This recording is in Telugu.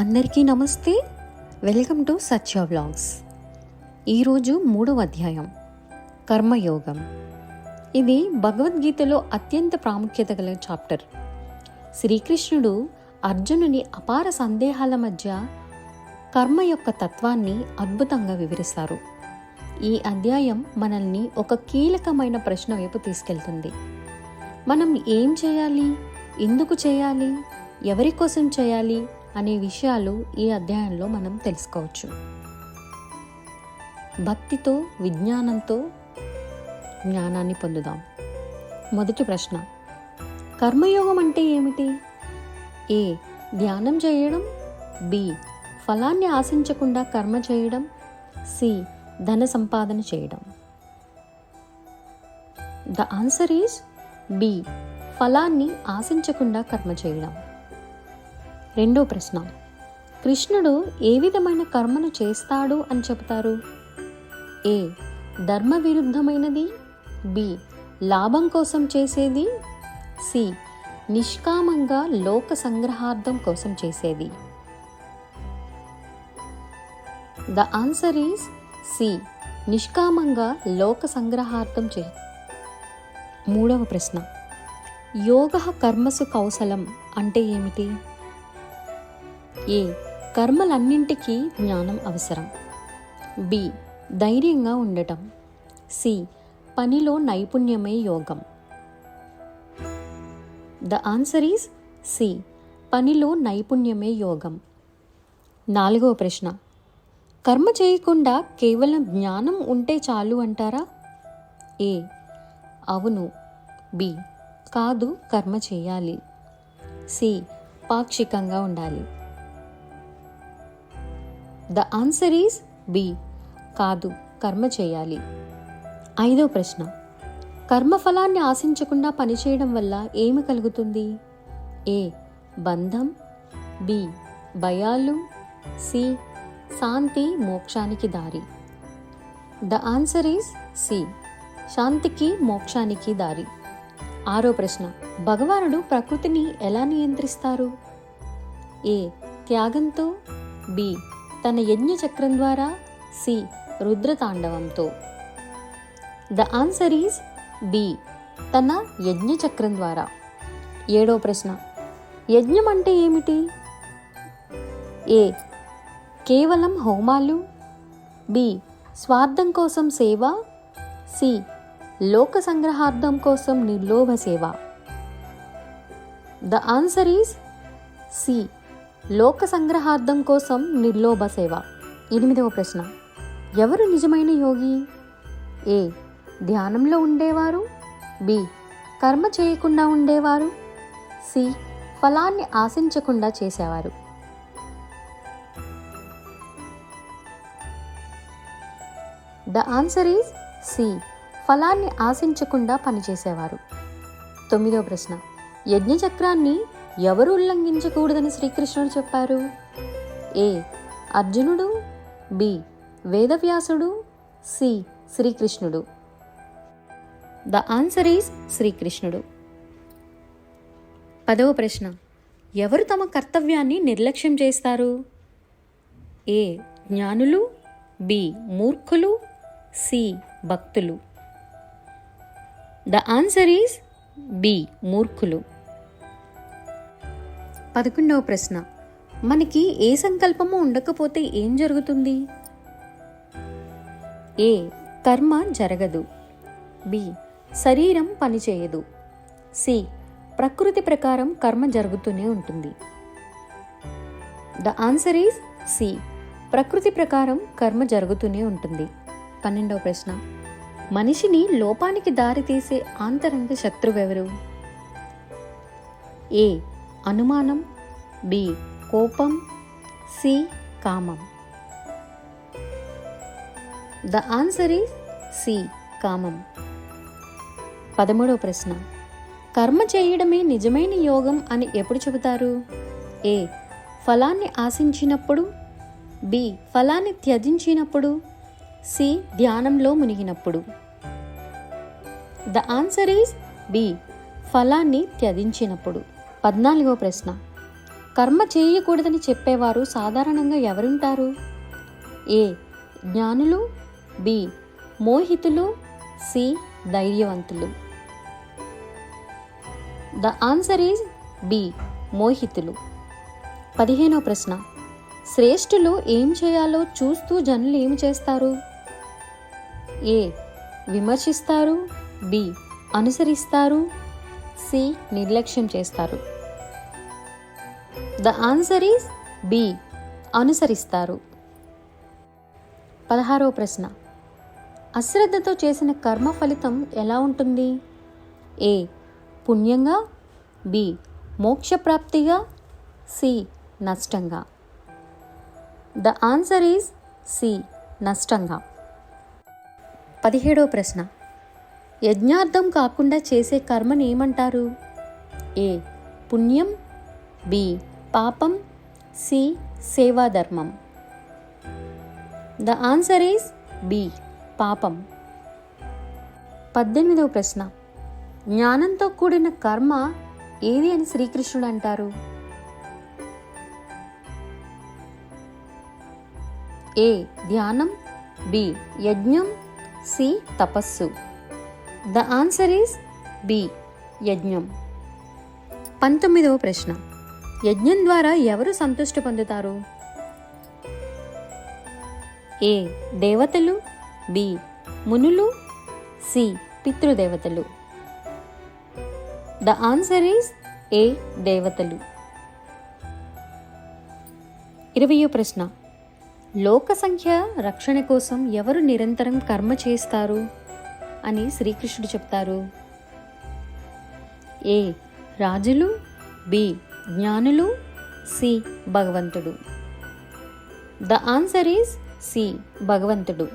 అందరికీ నమస్తే. Welcome to Satya vlogs. ఈరోజు మూడవ అధ్యాయం కర్మయోగం. ఇది భగవద్గీతలో అత్యంత ప్రాముఖ్యత గల చాప్టర్. శ్రీకృష్ణుడు అర్జునుని అపార సందేహాల మధ్య కర్మ యొక్క తత్వాన్ని అద్భుతంగా వివరిస్తారు. ఈ అధ్యాయం మనల్ని ఒక కీలకమైన ప్రశ్న వైపు తీసుకెళ్తుంది. మనం ఏం చేయాలి? ఎందుకు చేయాలి? ఎవరి కోసం చేయాలి? అనే విషయాలు ఈ అధ్యాయంలో మనం తెలుసుకోవచ్చు. భక్తితో విజ్ఞానంతో జ్ఞానాన్ని పొందుదాం. మొదటి ప్రశ్న. కర్మయోగం అంటే ఏమిటి? ఏ. ధ్యానం చేయడం. బి. ఫలాన్ని ఆశించకుండా కర్మ చేయడం. సి. ధన సంపాదన చేయడం. The answer is B. ఫలాన్ని ఆశించకుండా కర్మ చేయడం. రెండో ప్రశ్న. కృష్ణుడు ఏ విధమైన కర్మను చేస్తాడు అని చెబుతారు? ఏ. ధర్మ విరుద్ధమైనది బి. లాభం కోసం చేసేది. సి. నిష్కామంగా లోక సంగ్రహార్థం కోసం చేసేది. The answer is C. నిష్కామంగా లోక సంగ్రహార్థం చే. మూడవ ప్రశ్న. యోగ కర్మసు కౌశలం అంటే ఏమిటి? ఏ. కర్మలన్నింటికీ జ్ఞానం అవసరం. బి. ధైర్యంగా ఉండటం. సి. పనిలో నైపుణ్యమే యోగం. The answer is C. పనిలో నైపుణ్యమే యోగం. నాలుగవ ప్రశ్న. కర్మ చేయకుండా కేవలం జ్ఞానం ఉంటే చాలు అంటారా? ఏ. అవును. బి. కాదు కర్మ చేయాలి. సి. పాక్షికంగా ఉండాలి. The answer is B. కాదు కర్మ చేయాలి. ఐదో ప్రశ్న. కర్మఫలాన్ని ఆశించకుండా పనిచేయడం వల్ల ఏమి కలుగుతుంది? ఏ. బంధం బి. భయాలు సి. శాంతి మోక్షానికి దారి. The answer is C. శాంతికి మోక్షానికి దారి. ఆరో ప్రశ్న. భగవానుడు ప్రకృతిని ఎలా నియంత్రిస్తారు? ఏ. త్యాగంతో బి. తన యజ్ఞ చక్రం ద్వారా C. రుద్రతాండవంతో. The answer is B. తన యజ్ఞ చక్రం ద్వారా. ఏడో ప్రశ్న. యజ్ఞం అంటే ఏమిటి? ఏ. కేవలం హోమాలు. బి. స్వార్థం కోసం సేవ. సి. లోక సంగ్రహార్థం కోసం నిర్లోభ సేవ. The answer is C. లోక సంగ్రహార్థం కోసం నిర్లోభ సేవ. ఎనిమిదవ ప్రశ్న. ఎవరు నిజమైన యోగి? ఏ. ధ్యానంలో ఉండేవారు. బి. కర్మ చేయకుండా ఉండేవారు. సి. ఫలాన్ని ఆశించకుండా చేసేవారు. The answer is C. ఫలాన్ని ఆశించకుండా పనిచేసేవారు. తొమ్మిదో ప్రశ్న. యజ్ఞచక్రాన్ని ఎవరు ఉల్లంఘించకూడదని శ్రీకృష్ణుడు చెప్పారు? ఏ. అర్జునుడు బి. వేదవ్యాసుడు సి. శ్రీకృష్ణుడు. ద ఆన్సర్ ఈస్ శ్రీకృష్ణుడు. పదవ ప్రశ్న. ఎవరు తమ కర్తవ్యాన్ని నిర్లక్ష్యం చేస్తారు? ఏ. జ్ఞానులు బి. మూర్ఖులు సి. భక్తులు. The answer is B. మూర్ఖులు. పదకొండవ ప్రశ్న. మనకి ఏ సంకల్పము ఉండకపోతే ఏం జరుగుతుంది? ఏ. కర్మ జరగదు. బి. శరీరం పనిచేయదు. సి. ప్రకృతి ప్రకారం కర్మ జరుగుతూనే ఉంటుంది. The answer is C. ప్రకృతి ప్రకారం కర్మ జరుగుతూనే ఉంటుంది. పన్నెండవ ప్రశ్న. మనిషిని లోపానికి దారితీసే ఆంతరంగ శత్రువెవరు ఏ. అనుమానం బి. కోపం. సి. కామం. The answer is C. కామం. పదమూడవ ప్రశ్న. కర్మ చేయడమే నిజమైన యోగం అని ఎప్పుడు చెబుతారు? ఏ. ఫలాన్ని ఆశించినప్పుడు. బి. ఫలాన్ని త్యజించినప్పుడు. సి. ధ్యానంలో మునిగినప్పుడు. The answer is B. ఫలాన్ని త్యజించినప్పుడు. పద్నాలుగవ ప్రశ్న. కర్మ చేయకూడదని చెప్పేవారు సాధారణంగా ఎవరుంటారు? ఏ. జ్ఞానులు బి. మోహితులు C. ధైర్యవంతులు. The answer is B. మోహితులు. పదిహేనో ప్రశ్న. శ్రేష్ఠులు ఏం చేయాలో చూస్తూ జనులు ఏమి చేస్తారు? ఏ. విమర్శిస్తారు బి. అనుసరిస్తారు సి. నిర్లక్ష్యం చేస్తారు. ద ఆన్సర్ ఈస్ బి అనుసరిస్తారు. పదహారవ ప్రశ్న. అశ్రద్ధతో చేసిన కర్మ ఫలితం ఎలా ఉంటుంది? ఏ. పుణ్యంగా బి. మోక్షప్రాప్తిగా C. నష్టంగా. The answer is C. నష్టంగా. పదిహేడవ ప్రశ్న. యజ్ఞార్థం కాకుండా చేసే కర్మని ఏమంటారు? ఏ. పుణ్యం బి. పాపం సి సేవాధర్మం. ద ఆన్సర్ ఈస్ బి పాపం. పద్దెనిమిదవ ప్రశ్న. జ్ఞానంతో కూడిన కర్మ ఏది అని శ్రీకృష్ణుడు అంటారు? ఏ ధ్యానం బి యజ్ఞం సి తపస్సు. ద ఆన్సర్ ఈస్ బి యజ్ఞం. పంతొమ్మిదవ ప్రశ్న. యజ్ఞం ద్వారా ఎవరు సంతృష్టి పొందుతారు? ఏ. దేవతలు. బి. మునులు. సి. పితృదేవతలు. The answer is A. దేవతలు. ఇరవయో ప్రశ్న. లోక సంఖ్య రక్షణ కోసం ఎవరు నిరంతరం కర్మ చేస్తారు? అని శ్రీకృష్ణుడు చెప్తారు. ఏ. రాజులు. బి. జ్ఞానులు సి భగవంతుడు. ద ఆన్సర్ ఈస్ సి భగవంతుడు.